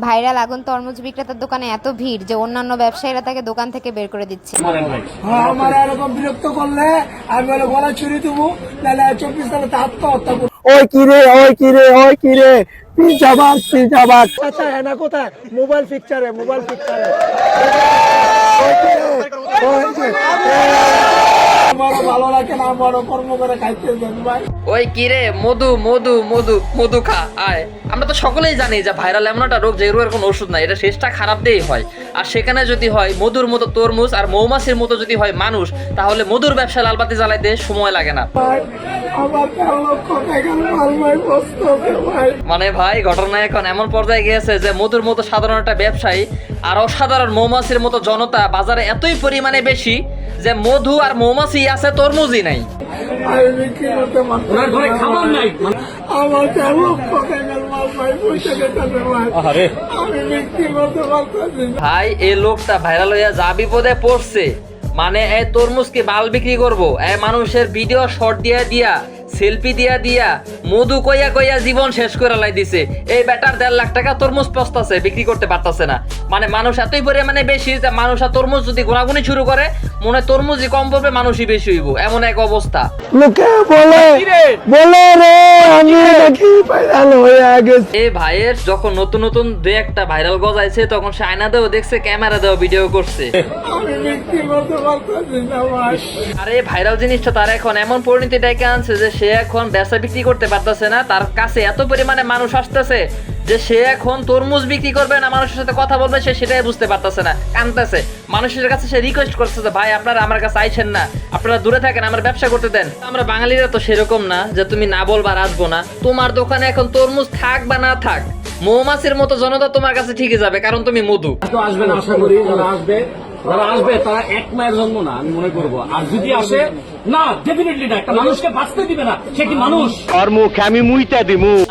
Viral আগুন তরমুজ বিক্রেতার দোকানে এত ভিড় যে অন্যান্য ব্যবসায়ীরা তাকে দোকান থেকে বের করে দিচ্ছে। হ্যাঁ, আমার এরকম বিরক্ত করলে আমি গলা ছুরি দেবো চব্বিশ তাহলে আত্মহত্যা করব। ওই কিরে ওই কিরে ওই কিরে পিজাবাদ পিজাবাদ আচ্ছা হ্যাঁ না কোথায়? মোবাইল পিকচারে মোবাইল পিকচারে লাগে আমারও কর্ম করে খাইতে দেন ভাই। ওই কিরে মধু মধু মধু মধু খা আয়। আমরা তো সকলেই জানি যে ভাইরাল এমন একটা রোগ যে রোগের কোনো ওষুধ নাই এটা শেষটা খারাপ দিয়েই হয়। আর সেখানে যদি হয় মধুর মতো তরমুজ আর মৌমাছির মতো যদি হয় মানুষ তাহলে মধুর ব্যবসা লালবাতি জ্বালাইতে সময় লাগে না। মানে ভাই ঘটনা এখন এমন পর্যায়ে গিয়েছে যে মধুর মতো সাধারণ একটা ব্যবসায়ী আর অসাধারণ মৌমাছির মতো জনতা বাজারে এতই পরিমাণে বেশি যে মধু আর মৌমাছি আছে তরমুজই নাই। ভাই। এই লোকটা ভাইরাল হইয়া যা বিপদে পড়ছে। মানে এই তরমুজ কি বাল বিক্রি করব? এ মানুষের ভিডিও শর্ট দিয়ে দিয়া সেলফি দিয়া দিয়া মধু কইয়া কইয়া জীবন শেষ করে লাই দিছে। এই বেটার দেড় লাখ টাকা তরমুজ পস্তাছে বিক্রি করতে পারতাছে না। মানে মানুষ এতই পরিমাণে বেশি যে মানুষ আর তরমুজ যদি গোনাগুনি শুরু করে মনে হয় তরমুজই কম পড়বে মানুষই বেশি হইব। এমন এক অবস্থা। লোকে বলে বলে রে আমি নাকি ভাইরাল হয়ে গেছি। এ ভাইয়ের যখন নতুন নতুন দুই একটা ভাইরাল গজাইছে তখন সে আয়না দেও দেখছে ক্যামেরা দেও ভিডিও করছে। আরে ভাইরাল জিনিসটা তার এখন এমন পরিণতি ডেকে আনছে যে সে এখন ব্যবসা বিক্রি করতে পারতেছে না, তার কাছে এত পরিমাণে মানুষ আসতেছে যে সে এখন তরমুজ বিক্রি করবে না, মানুষের সাথে কথা বলবে, সে সেটাই বুঝতে পারতেছে না কানতেছে মানুষের কাছে সে রিকোয়েস্ট করছে যে, ভাই, আপনারা আমার কাছে আইছেন না, আপনারা দূরে থাকেন, আমার ব্যবসা করতে দেন। আমরা বাঙালিরা তো সেরকম না যে, তুমি না বলবা আসব না। তোমার দোকানে এখন তরমুজ থাক বা না থাক, মৌমাছির মতো জনতা তোমার কাছে ঠিকই যাবে, কারণ তুমি মধু। আসবে না আশা করি আসবে যারা আসবে তারা এক মায়ের জন্ম না আমি মনে করব। আর যদি আসে না ডেফিনেটলি না একটা মানুষকে বাঁচতে দিবে না সে কি মানুষ?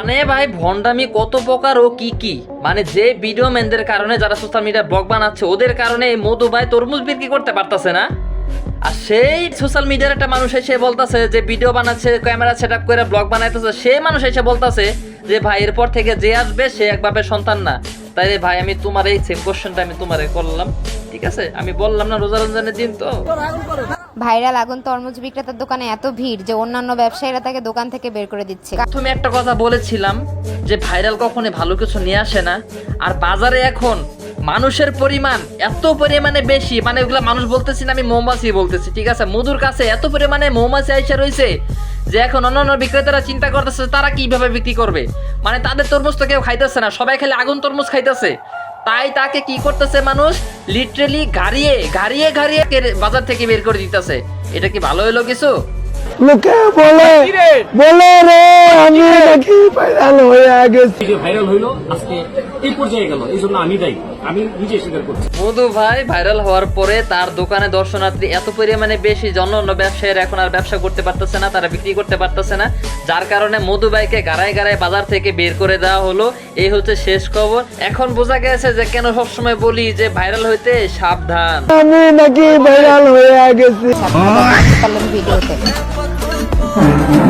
মানে ভাই ভন্ডামি কত প্রকার ও কি কি? মানে যে ভিডিও ম্যানদের কারণে যারা সোশ্যাল মিডিয়া ব্লগ বানাচ্ছে ওদের কারণে এই মধু ভাই তরমুজ বিক্রি করতে পারতাছে না? আর সেই সোশ্যাল মিডিয়ার একটা মানুষ এসে বলতাছে যে ভিডিও বানাচ্ছে ক্যামেরা সেট আপ করে ব্লগ বানাইতেছে সে মানুষ এসে বলতাছে যে ভাই এরপর থেকে যে আসবে সে একভাবে সন্তান না। তাই রে ভাই আমি তোমার এই সেম কোশ্চেনটা আমি তোমারে করলাম ঠিক আছে? আমি বললাম না রোজা রমজানের দিন তো। ভাইরাল আগুন তরমুজ বিক্রেতার দোকানে এত ভিড় যে অন্যান্য ব্যবসায়ীরা তাকে দোকান থেকে বের করে দিচ্ছে। প্রথমে একটা কথা বলেছিলাম যে ভাইরাল কখনো ভালো কিছু নিয়ে আসে না। আর বাজারে এখন মানুষের পরিমাণ এত পরিমাণে বেশি মানে ওগুলা মানুষ বলতেছি না আমি মৌমাছি বলতেছি ঠিক আছে? মধুর কাছে এত পরিমাণে মৌমাছি আইসা রয়েছে যে এখন অন্যান্য বিক্রেতারা চিন্তা করতেছে তারা কীভাবে বিক্রি করবে। মানে তাদের তরমুজ তো কেউ খাইতেছে না, সবাই খালি আগুন তরমুজ খাইতেছে। তাই তাকে কি করতেছে মানুষ? লিটারেলি গাড়িয়ে গাড়িয়ে গাড়িয়ে বাজার থেকে বের করে দিতেছে। এটা কি ভালো হলো কিছু? লোকে বলে বলে রে আমি নাকি ভাইরাল হয়ে গেছি। যে ভাইরাল হইল আজকে এই পর্যায়ে গেল এই জন্য আমি দায়ী। আমি নিজে স্বীকার করছি। মধু ভাই ভাইরাল হওয়ার পরে তার দোকানে দর্শনার্থী এত পরিমাণে বেশি যে অন্য অন্য ব্যবসায়ীরা এখন আর ব্যবসা করতে পারতেছে না তারা বিক্রি করতে পারতেছে না যার কারণে মধু ভাইকে গাড়ায় গাড়ায় বাজার থেকে বের করে দেওয়া হলো। এই হচ্ছে শেষ খবর। এখন বোঝা গেছে যে কেন সবসময় বলি যে ভাইরাল হইতে সাবধান। আমি নাকি ভাইরাল হয়ে গেছি। ভিডিওতে Thank you.